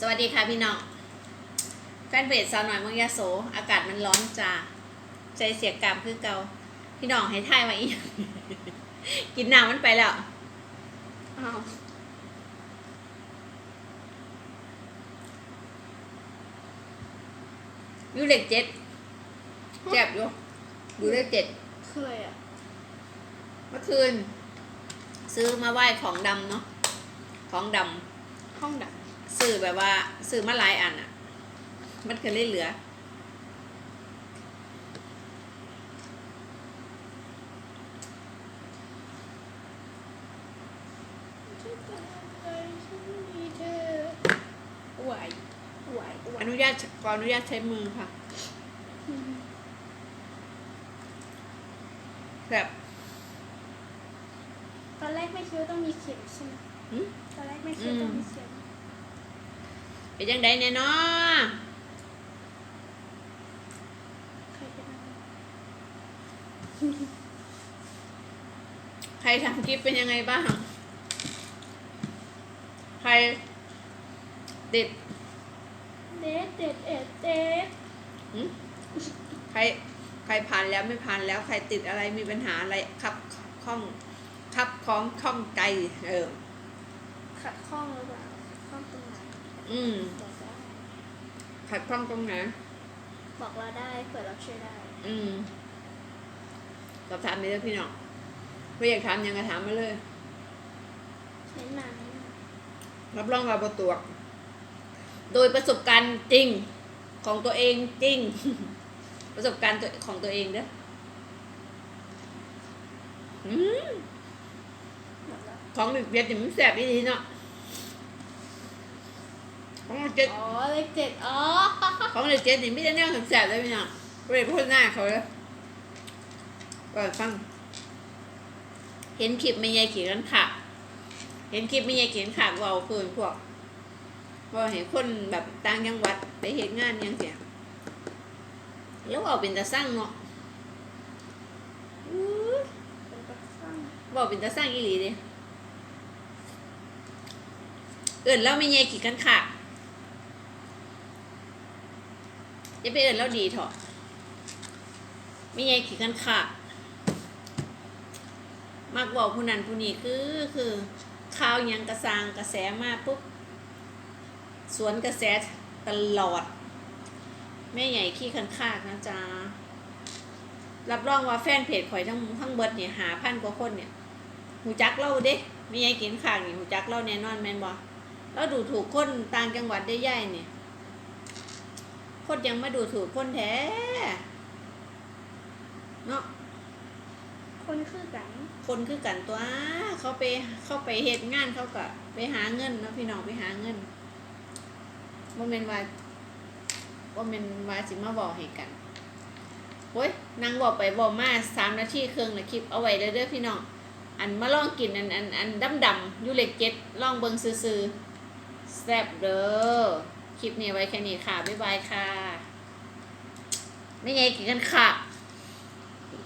สวัสดีค่ะพี่น้องแฟนเพจสาวหน่อยเมืองยะโส อากาศมันร้อนจ้าใจเสียกรรมคือเกาพี่น้องให้ท่ายมาอีกกินน้ำมันไปแล้วอ้าวอยูเลขเจ็ดแจ็บอยู่ดูเลขเจ็ดคืออะไรอะเมื่อคืน ซื้อมาไหว้ของดำเนาะของดห้องดับำ ซื้อแบบว่าซื้อมาหลายอันอะ มันเคยเหลือไหวไหวไหวอนุญาตขออนุญาตใช้มือค่ะแบบตอนแรกไม่คิดว่าต้องมีเข็มใช่ไหมหืมตอนแรกไม่คิดว่าต้องมีเข็ม เป็นยังไงเนี่ยเนาะใครเป็นอะไรใครทำคลิปเป็นยังไงบ้าง ใครติดเด็ดเด็ดเอ็ดเด็ดหึใครใครผ่านแล้วไม่ผ่านแล้วใครติดอะไรมีปัญหาอะไรครับข้องครับคล้องข้องใจเออขัดข้องหรือเปล่าขัดข้องตรงไหน อืมบอกได้ขัดข้องตรงไหนบอกเราได้เผื่อเราช่วยได้ อืมสอบถามไปเลยพี่น้องเพื่ออยากถามยังไงถามมาเลยใช้นานไหมรับรองว่าประตวกโดยประสบการณ์จริงของตัวเองจริง ประสบการณ์ตัวของตัวเองเด้ออืม หมดแล้ว ของเด็กเบียดนี่มันแสบอีทีเนาะ ของเจ็ดอ๋อเลขเจ็ดอ๋อของเด็กเจ็ดนี่ไม่ได้แนวแสบเลยพี่น้องก็เลยพูดหน้าเขาเลยก็ฟัง เห็นคลิปไม่ยายเขียนค่ะ เห็นคลิปไม่ยายเขียนค่ะว่าคืนพวกว่าเห็นคนแบบต่างจังหวัดไปเห็นงานอยังเสียแล้วเอาเป็นตาสร้างเนาะอื้อเป็นกระสังบอกเป็นตาสร้างอีหลีเดิเอื่นแล้วไม่ยายขีดกันค่ะ จะไปเอื่นแล้วดีเถอะไม่ยายขีดกันค่ะมักบอกผู้นั้นผู้นี้คือคือข่าวยังกระซางกระแสมาปุ๊บสวนกระแสตลอด แม่ใหญ่ขี้คันคากนะจ๊ะรับรองว่าแฟนเพจข่อยทั้งทั้งเบิดเนี่ยหาพันกว่าคนเนี่ยหูจักเล่าเด้ไม่ใหญ่กินข้างนี่ยหูจักเล่าแน่นอนแม่นบ่แล้วดูถูกคนต่างจังหวัดได้ย่ายเนี่ย คนยังมาดูถูกคนแท้เนาะคนคือกัน คนคือกันตัว เขาไปเขาไปเหตุงานเขาก็ไปหาเงินเนาะพี่น้องไปหาเงินบ่แม่นว่าบ่แม่นว่าสิมาบอกให้กันโอ้ยนางบอกไปบอกมาสามนาทีครึ่งนะคลิปเอาไว้เด้อเด้อพี่น้องอันมาลองกินอันอันอันดำดำๆอยู่เหล็กเจ็ดลองเบิ่งซื่อๆแซ่บเด้อ คลิปนี้ไว้แค่นี้ค่ะ บ๊ายบายค่ะ ไม่ไงกินกันค่ะ